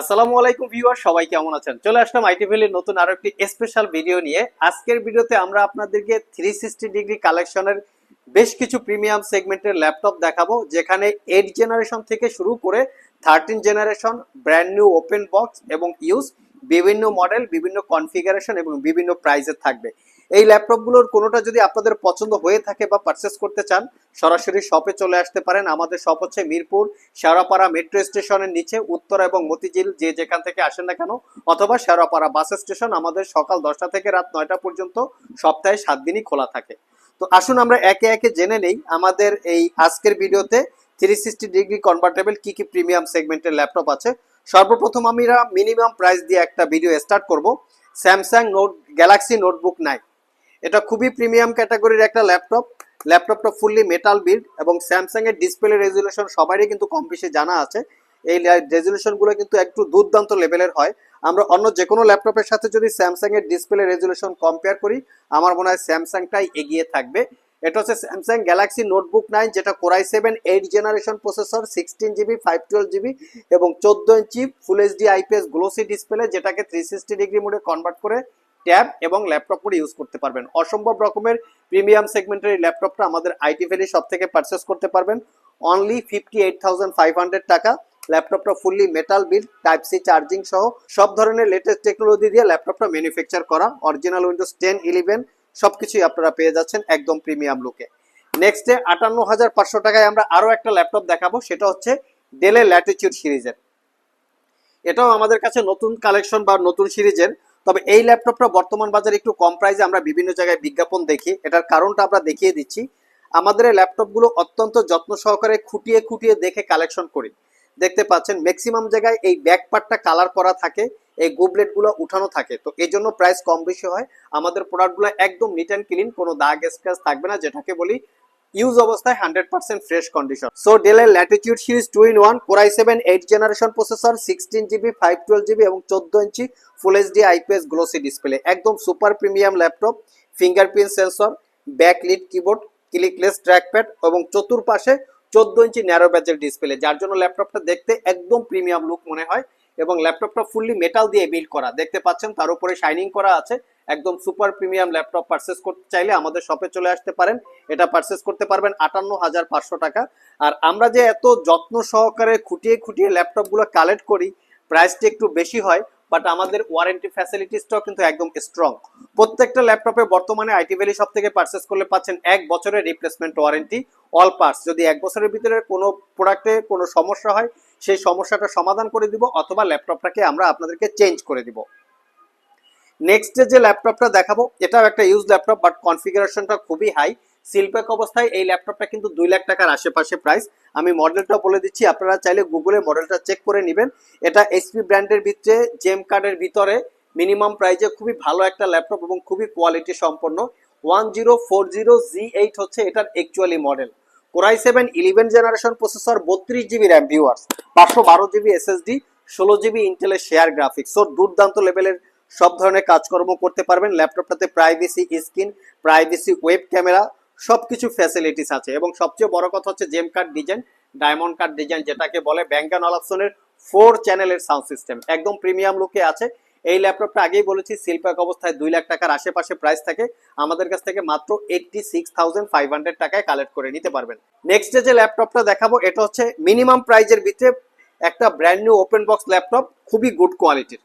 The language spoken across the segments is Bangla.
আসসালামু আলাইকুম ভিউয়ার সবাই কেমন আছেন? চলে আসলাম আইটি ভ্যালির নতুন আরও একটি স্পেশাল ভিডিও নিয়ে। আজকের ভিডিওতে আমরা আপনাদেরকে থ্রি সিক্সটি ডিগ্রি কালেকশনের বেশ কিছু প্রিমিয়াম সেগমেন্টের ল্যাপটপ দেখাবো, যেখানে এইট জেনারেশন থেকে শুরু করে thirteen generation brand new open box এবং ইউজ বিভিন্ন মডেল বিভিন্ন কনফিগারেশন এবং বিভিন্ন প্রাইসের থাকবে। এই ল্যাপটপগুলোর কোনোটা যদি আপনাদের পছন্দ হয়ে থাকে বা পারচেস করতে চান, সরাসরি শপে চলে আসতে পারেন। আমাদের শপ হচ্ছে মিরপুর, শেওড়াপাড়া মেট্রো স্টেশনের নিচে উত্তর এবং মতিঝিল, যে যেখান থেকে আসেন না কেন, অথবা শেওড়াপাড়া বাস স্টেশন আমাদের সকাল দশটা থেকে রাত নয়টা পর্যন্ত, সপ্তাহে সাত দিনই খোলা থাকে। তো আসুন আমরা একে একে জেনে নেই, আমাদের এই আজকের ভিডিওতে থ্রি সিক্সটি ডিগ্রি কনভার্টেবল কি কি প্রিমিয়াম সেগমেন্টের ল্যাপটপ আছে। সর্বপ্রথম আমরা মিনিমাম প্রাইস দিয়ে একটা ভিডিও স্টার্ট করব। স্যামসাং নোট গ্যালাক্সি নোটবুক নাই এটা খুবই প্রিমিয়াম ক্যাটাগরির একটা ল্যাপটপ ল্যাপটপটা ফুললি মেটাল বিল্ড এবং স্যামসাং এর ডিসপ্লে রেজুলেশন সবারই কিন্তু কম বেশি জানা আছে। এই রেজুলেশনগুলো কিন্তু একটু দুর্দান্ত লেভেলের হয়। আমরা অন্য যে কোনো ল্যাপটপের সাথে যদি স্যামসাং এর ডিসপ্লে রেজুলেশন কম্পেয়ার করি, আমার মনে হয় স্যামসাংটাই এগিয়ে থাকবে। এটা হচ্ছে স্যামসাং গ্যালাক্সি নোটবুক নাইন যেটা core i seven eight generation processor sixteen GB five twelve GB এবং চোদ্দ ইঞ্চি full HD IPS glossy display যেটাকে থ্রি সিক্সটি ডিগ্রি মোডে কনভার্ট করে ট্যাব এবং ল্যাপটপ করে ইউজ করতে পারবেন। অসম্ভব রকমের প্রিমিয়াম সেগমেন্টের এই ল্যাপটপটা আমাদের আইটি ভ্যালি সব থেকে পারচেস করতে পারবেন। Only fifty eight thousand five hundred টাকা। ল্যাপটপটা fully metal build type C charging সহ সব ধরনের লেটেস্ট টেকনোলজি দিয়ে ল্যাপটপটা ম্যানুফ্যাকচার করা। অরিজিনাল উইন্ডোজ টেন ইলেভেন সবকিছুই আপনারা পেয়ে যাচ্ছেন একদম প্রিমিয়াম লুকে নেক্সট ডে আটান্ন হাজার পাঁচশো টাকায় আমরা আরও একটা ল্যাপটপ দেখাবো। সেটা হচ্ছে ডেলের ল্যাটিচিউড সিরিজের। এটাও আমাদের কাছে নতুন কালেকশন বা নতুন সিরিজের। তবে এই ল্যাপটপটা বর্তমান বাজারে একটু কম প্রাইসে আমরা বিভিন্ন জায়গায় বিজ্ঞাপন দেখি। এটার কারণটা আমরা দেখিয়ে দিচ্ছি। আমাদের এই ল্যাপটপগুলো অত্যন্ত যত্ন সহকারে খুঁটিয়ে খুঁটিয়ে দেখে কালেকশন করি। দেখতে পাচ্ছেন ম্যাক্সিমাম জায়গায় এই ব্যাক পার্টটা কালার করা থাকে, এই গুবলেটগুলো উঠানো থাকে। তো এই জন্য প্রাইস কম বেশি হয়। আমাদের প্রোডাক্টগুলো একদম নিট অ্যান্ড ক্লিন কোনো দাগ স্ক্র্যাচ থাকবে না, যেটাকে বলি ইউজ অবস্থায় hundred percent fresh condition so ডেলের Latitude series two in one core i seven eight generation processor sixteen GB five twelve GB এবং চোদ্দ ইঞ্চি full HD IPS glossy display একদম super premium laptop fingerprint sensor back lit keyboard clickless trackpad এবং চতুর্পাশে চোদ্দ ইঞ্চি ন্যারো ব্যাচের ডিসপ্লে যার জন্য ল্যাপটপটা দেখতে একদম প্রিমিয়াম লুক মনে হয় এবং ল্যাপটপটা ফুললি মেটাল দিয়ে বিল্ড করা। দেখতে পাচ্ছেন তার উপরে শাইনিং করা আছে। একদম সুপার প্রিমিয়াম ল্যাপটপ পারচেস করতে চাইলে আমাদের শপে চলে আসতে পারেন। এটা পারচেস করতে পারবেন আটান্ন হাজার পাঁচশো টাকা। আর আমরা যে এত যত্ন সহকারে খুঁটিয়ে খুঁটিয়ে ল্যাপটপগুলো কালেক্ট করি প্রাইসটা একটু বেশি হয় বাট আমাদের ওয়ারেন্টি ফ্যাসিলিটিসটাও কিন্তু একদম স্ট্রং প্রত্যেকটা ল্যাপটপে বর্তমানে আইটি ভ্যালি সব থেকে পারচেস করলে পাচ্ছেন এক বছরের রিপ্লেসমেন্ট ওয়ারেন্টি অল পার্টস যদি এক বছরের ভিতরে কোনো প্রোডাক্টে কোনো সমস্যা হয়, সেই সমস্যাটা সমাধান করে দিব, অথবা ল্যাপটপটাকে আমরা আপনাদেরকে চেঞ্জ করে দিব। নেক্সট যে ল্যাপটপটা দেখাবো, এটাও একটা ইউজ ল্যাপটপ বাট কনফিগারেশনটা খুবই হাই সিলপ্যাক অবস্থায় এই ল্যাপটপটা কিন্তু দুই লাখ টাকার আশেপাশে প্রাইস আমি মডেলটা বলে দিচ্ছি, আপনারা চাইলে গুগলে মডেলটা চেক করে নেবেন। এটা এইচপি ব্র্যান্ডের ভিতরে জেম কার্ডের ভিতরে মিনিমাম প্রাইজে খুবই ভালো একটা ল্যাপটপ এবং খুবই কোয়ালিটি সম্পন্ন। One zero four zero G eight হচ্ছে এটার actually model core i seven eleven generation processor বত্রিশ জিবি র্যাম ভিউয়ার্স পাঁচশো বারো জিবি এসএসডি ষোলো জিবি ইন্টেলের শেয়ার গ্রাফিক্স সো দুর্দান্ত লেভেলের সব ধরনের কাজকর্ম করতে পারবেন। ল্যাপটপটাতে privacy screen privacy web camera সবকিছু ফ্যাসিলিটিস আছে। এবং সবচেয়ে বড় কথা হচ্ছে gem card design diamond card design যেটাকে বলে ব্যাঙ্গান অলাপসনের ফোর চ্যানেলের সাউন্ড সিস্টেম একদম প্রিমিয়াম লুকে আছে। এই ল্যাপটপটা আগেই বলেছি সিলপ্যাক অবস্থায় দুই লাখ টাকার আশেপাশে প্রাইস থাকে। আমাদের কাছ থেকে মাত্র eighty six thousand five hundred টাকায় কালেক্ট করে নিতে পারবেন। নেক্সট যে ল্যাপটপটা দেখাবো, এটা হচ্ছে মিনিমাম প্রাইজের ভিতরে একটা brand new open box laptop, খুবই গুড কোয়ালিটির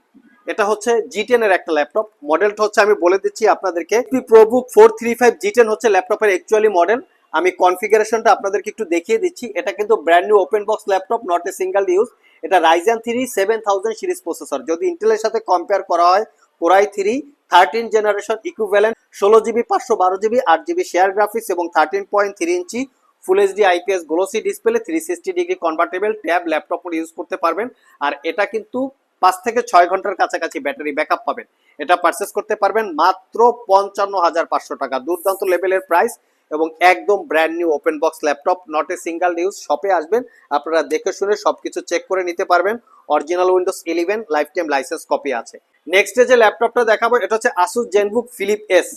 এটা হচ্ছে জি টেন এর একটা ল্যাপটপ মডেলটা হচ্ছে আমি বলে দিচ্ছি আপনাদেরকে। ProBook four three five G ten হচ্ছে ল্যাপটপের অ্যাকচুয়ালি মডেল আমি কনফিগারেশনটা আপনাদেরকে একটু দেখিয়ে দিচ্ছি। এটা কিন্তু brand new open box laptop not a single use এটা Ryzen three seven thousand series processor যদি ইন্টেলের সাথে কম্পেয়ার করা হয় core i three thirteen generation equivalent ষোলো জিবি পাঁচশো বারো জিবি আট জিবি শেয়ার গ্রাফিক্স এবং thirteen point three inch full HD IPS glossy display three sixty degree convertible tab laptop use করতে পারবেন। আর এটা কিন্তু পাঁচ থেকে ছয় ঘণ্টার কাছাকাছি ব্যাটারি ব্যাকআপ পাবেন। এটা পারচেস করতে পারবেন মাত্র পঞ্চান্ন হাজার পাঁচশো টাকা। দুর্দান্ত লেভেলের প্রাইস এবং একদম brand new open box laptop not a single use শপে আসবেন, আপনারা দেখে শুনে সবকিছু চেক করে নিতে পারবেন। Original Windows eleven lifetime licence copy আছে নেক্সট যে ল্যাপটপটা দেখাবো, এটা হচ্ছে আসুস জেনবুক ফিলিপ এস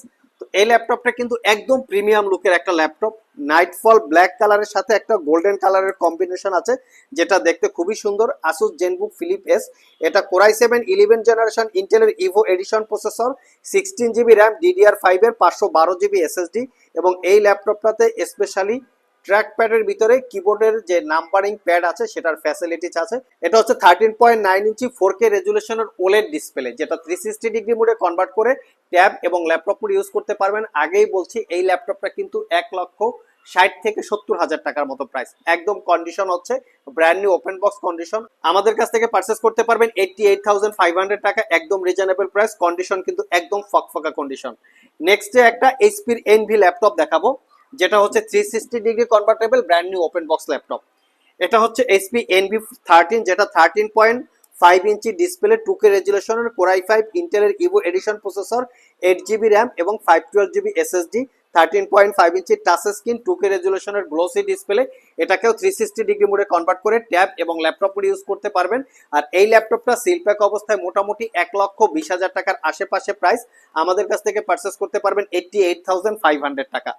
এই ল্যাপটপটা কিন্তু একদম প্রিমিয়াম লুকের একটা ল্যাপটপ। নাইটফল ব্ল্যাক কালারের সাথে একটা গোল্ডেন কালারের কম্বিনেশন আছে, যেটা দেখতে খুবই সুন্দর। আসুস জেনবুক ফিলিপ এস এটা core i seven eleven generation ইন্টেলের Evo edition processor sixteen GB RAM DDR ফাইভের পাঁচশো বারো জিবি এসএসডি এবং এই ল্যাপটপটাতে স্পেশালি ট্র্যাক প্যাডের ভিতরে কিবোর্ডের যে নাম্বারিং প্যাড আছে, সেটার ফ্যাসিলিটিস আছে। এটা হচ্ছে thirteen point nine inch four K রেজুলেশনের OLED display যেটা থ্রি সিক্সটি ডিগ্রি মোডে কনভার্ট করে ট্যাব এবং ল্যাপটপ মোড ইউজ করতে পারবেন। আগেই বলছি, এই ল্যাপটপটা কিন্তু এক লক্ষ ষাট থেকে সত্তর হাজার টাকার মতো প্রাইস একদম কন্ডিশন হচ্ছে brand new open box condition আমাদের কাছ থেকে পারচেস করতে পারবেন eighty eight thousand five hundred টাকা, একদম রিজনেবল প্রাইস কন্ডিশন কিন্তু একদম ফকফকা কন্ডিশন নেক্সটে একটা এইচপির এনভি ল্যাপটপ দেখাবো। যেটা হচ্ছে three sixty degree convertible brand new open box laptop এটা হচ্ছে এইচপি এনভি থার্টিন যেটা thirteen point five inch display two K রেজুলেশনের core i five ইন্টেলের Evo edition processor eight GB RAM এবং five twelve GB SSD thirteen point five inch touch screen two K রেজুলেশনের glossy display এটাকেও থ্রি সিক্সটি ডিগ্রি মোডে কনভার্ট করে ট্যাব এবং ল্যাপটপ ইউজ করতে পারবেন। আর এই ল্যাপটপটা সিলপ্যাক অবস্থায় মোটামুটি এক লক্ষ বিশ হাজার টাকার আশেপাশে প্রাইস আমাদের কাছ থেকে পারচেস করতে পারবেন eighty eight thousand five hundred টাকা।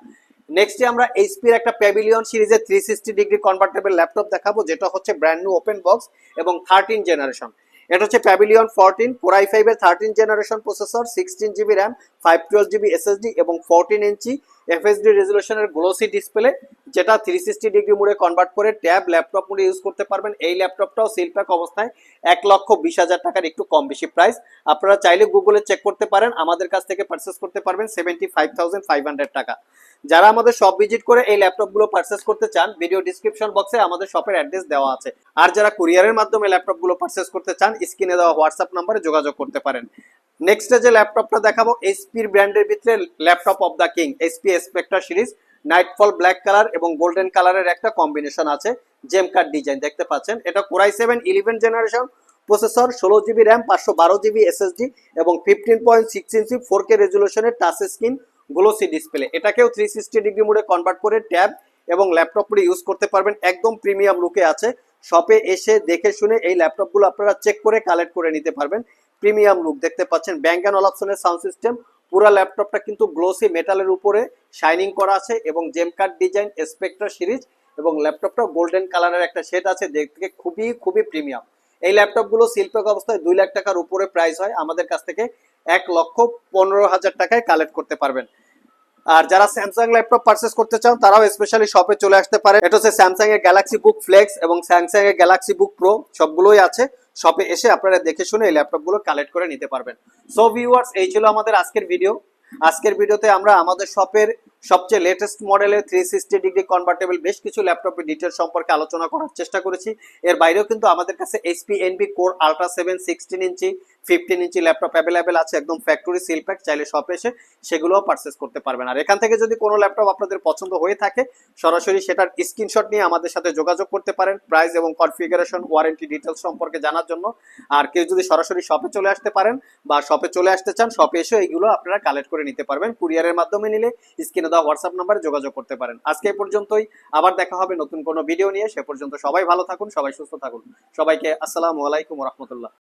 নেক্সটে আমরা এইচপির একটা প্যাভিলিয়ন সিরিজের three sixty degree convertible laptop দেখাবো, যেটা হচ্ছে ব্র্যান্ড নিউ ওপেন বক্স এবং থার্টিন জেনারেশন এটা হচ্ছে প্যাভিলিয়ন ফোরটিন কোরাই ফাইভের thirteen generation processor sixteen GB RAM five twelve GB SSD এবং ফোরটিন ইঞ্চি এফএসডি রেজুলেশনের গ্লোসি ডিসপ্লে যেটা থ্রি সিক্সটি ডিগ্রি মোডে কনভার্ট করে ট্যাব ল্যাপটপ মোডে ইউজ করতে পারবেন। এই ল্যাপটপটাও সিলপ্যাক অবস্থায় এক লক্ষ বিশ হাজার টাকার একটু কম বেশি প্রাইস আপনারা চাইলে গুগলে চেক করতে পারেন, আমাদের কাছ থেকে পারচেস করতে পারবেন seventy five thousand five hundred টাকা। যারা আমাদের শপ ভিজিট করে এই ল্যাপটপগুলো পারচেস করতে চান ভিডিও ডিসক্রিপশন বক্সে আমাদের শপের অ্যাড্রেস দেওয়া আছে। আর যারা কুরিয়ারের মাধ্যমে ল্যাপটপগুলো পারচেস করতে চান স্ক্রিনে দেওয়া হোয়াটসঅ্যাপ নাম্বারে যোগাযোগ করতে পারেন। নেক্সট যে ল্যাপটপটা দেখাবো এইচপির ব্র্যান্ডের ভিতরে laptop of the king HP Spectre series Nightfall black colour এবং গোল্ডেন কালারের একটা কম্বিনেশন আছে জেম কার্ড ডিজাইন দেখতে পাচ্ছেন? এটা core i seven eleven generation processor ষোলো জিবি র্যাম পাঁচশো বারো জিবি এসএসডি এবং fifteen point six inch four K রেজুলেশনের touch screen glossy display এটাকেও থ্রি সিক্সটি ডিগ্রি মোডে কনভার্ট করে ট্যাব এবং ল্যাপটপ মোডে ইউজ করতে পারবেন। একদম প্রিমিয়াম লুকে আছে। শপে এসে দেখে শুনে এই ল্যাপটপগুলো আপনারা চেক করে কালেক্ট করে নিতে পারবেন। Premium look. দেখতে পাচ্ছেন ব্যাঙ্ক অ্যান্ড অপশনের সাউন্ড সিস্টেম। পুরো ল্যাপটপটা কিন্তু গ্লোসি মেটালের উপরে শাইনিং করা আছে এবং gem cut design, Spectre series এবং ল্যাপটপটা গোল্ডেন কালারের একটা সেট আছে, দেখতে খুবই খুবই প্রিমিয়াম। এই ল্যাপটপগুলো শিল্পক অবস্থায় দুই লাখ টাকার উপরে প্রাইস হয়। আমাদের কাছ থেকে এক লক্ষ পনেরো হাজার টাকায় কালেক্ট করতে পারবেন। আর যারা স্যামসাং ল্যাপটপ পারচেস করতে চান, তারাও স্পেশালি শপে চলে আসতে পারে। এটা হচ্ছে স্যামসাং এর গ্যালাক্সি বুক ফ্লেক্স এবং স্যামসাং এর গ্যালাক্সি বুক প্রো সবগুলোই আছে। শপে এসে আপনারা দেখে শুনে এই ল্যাপটপগুলো কালেক্ট করে নিতে পারবেন। সো ভিউয়ার্স এই ছিল আমাদের আজকের ভিডিও আজকের ভিডিওতে আমরা আমাদের শপের সবচেয়ে লেটেস্ট মডেলের থ্রি সিক্সটি ডিগ্রি কনভার্টেবল বেশ কিছু ল্যাপটপের ডিটেল সম্পর্কে আলোচনা করার চেষ্টা করেছি। এর বাইরেও কিন্তু আমাদের কাছে HP Envy core ultra seven sixteen inch fifteen inch laptop available আছে, একদম ফ্যাক্টরি সিল প্যাক চাইলে শপে এসে সেগুলোও পারচেস করতে পারবেন। আর এখান থেকে যদি কোনো ল্যাপটপ আপনাদের পছন্দ হয়ে থাকে, সরাসরি সেটার স্ক্রিনশট নিয়ে আমাদের সাথে যোগাযোগ করতে পারেন প্রাইস এবং কনফিগারেশন ওয়ারেন্টি ডিটেলস সম্পর্কে জানার জন্য। আর কেউ যদি সরাসরি শপে চলে আসতে পারেন বা শপে চলে আসতে চান শপে এসে এইগুলো আপনারা কালেক্ট করে নিতে পারবেন। কুরিয়ারের মাধ্যমে নিলে স্ক্রিনে দেওয়া হোয়াটসঅ্যাপ নাম্বারে যোগাযোগ করতে পারেন। আজকে এই পর্যন্তই। আবার দেখা হবে নতুন কোনো ভিডিও নিয়ে। সে পর্যন্ত সবাই ভালো থাকুন, সবাই সুস্থ থাকুন। সবাইকে আসসালামু আলাইকুম রহমতুল্লাহ।